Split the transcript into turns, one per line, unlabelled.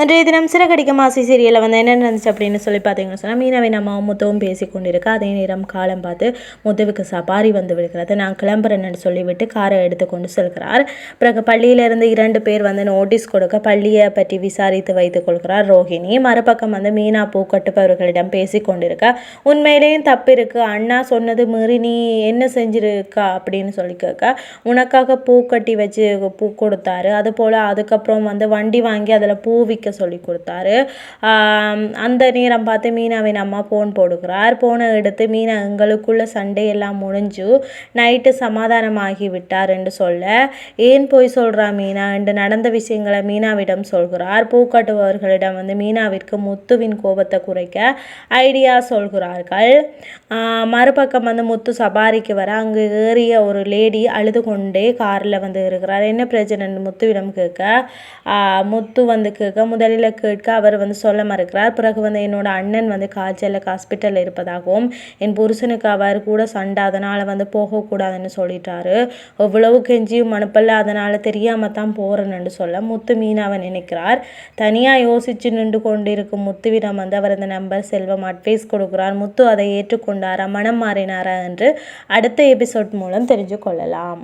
அன்றைய தினம் சிறகடிக்க மாசி சீரியலில் வந்து என்ன நடந்துச்சு அப்படின்னு சொல்லி பார்த்தீங்கன்னு சொன்னால் மீனவை நம்ம முத்துவும் பேசி கொண்டிருக்க அதே நேரம் காலம் பார்த்து முத்துவுக்கு சபாரி வந்து விடுகிறது நான் கிளம்புறேன்னு சொல்லிவிட்டு காரை எடுத்துக்கொண்டு செல்கிறார். பிறகு பள்ளியிலிருந்து இரண்டு பேர் வந்து நோட்டீஸ் கொடுக்க பள்ளியை பற்றி விசாரித்து வைத்துக் கொள்கிறார் ரோஹிணி. மறுபக்கம் வந்து மீனா பூக்கட்டுப்பவர்களிடம் பேசி கொண்டிருக்க உண்மையிலேயும் தப்பு இருக்குது அண்ணா சொன்னது மீறி நீ என்ன செஞ்சிருக்கா? அப்படின்னு சொல்லி கேட்க உனக்காக பூ கட்டி வச்சு பூ கொடுத்தாரு. அது போல் அதுக்கப்புறம் வந்து வண்டி வாங்கி அதில் பூ விற்க சொல்லி கொடுத்தாரு. அந்த நேரம் பார்த்து மீனாவின் அம்மா ஃபோன் போடுகிறார். ஃபோனை எடுத்து மீனா எங்களுக்குள்ள சண்டை எல்லாம் முடிஞ்சு நைட்டு சமாதானமாகி விட்டார் என்று சொல்ல ஏன் போய் சொல்கிறா மீனா? என்று நடந்த விஷயங்களை மீனாவிடம் சொல்கிறார். பூக்கட்டுபவர்களிடம் வந்து மீனாவிற்கு முத்துவின் கோபத்தை குறைக்க ஐடியா சொல்கிறார்கள். மறுபக்கம் வந்து முத்து சபாரிக்கு வர அங்கு ஏறிய ஒரு லேடி அழுது கொண்டே காரில் வந்து இருக்கிறார். என்ன பிரச்சனை முத்துவிடம் கேட்க முத்து வந்து கேட்க முதலில் கேட்க அவர் வந்து சொல்ல மறுக்கிறார். பிறகு வந்து என்னோட அண்ணன் வந்து காய்ச்சலுக்கு ஹாஸ்பிட்டலில் இருப்பதாகவும் என் புருஷனுக்கு அவர் கூட சண்டை அதனால் வந்து போகக்கூடாதுன்னு சொல்லிட்டாரு. எவ்வளவு கெஞ்சியும் அனுப்பல அதனால் தெரியாமல் தான் போகிறேன்னு சொல்ல முத்து மீனாவை நினைக்கிறார். தனியாக யோசித்து நின்று கொண்டிருக்கும் முத்துவிடம் வந்து அவர் அந்த நம்பர் செல்வம் அட்வைஸ் கொடுக்கிறார். முத்து அதை ஏற்றுக்கொண்டாரா மனம் மாறினாரா என்று அடுத்த எபிசோட் மூலம் தெரிஞ்சு கொள்ளலாம்.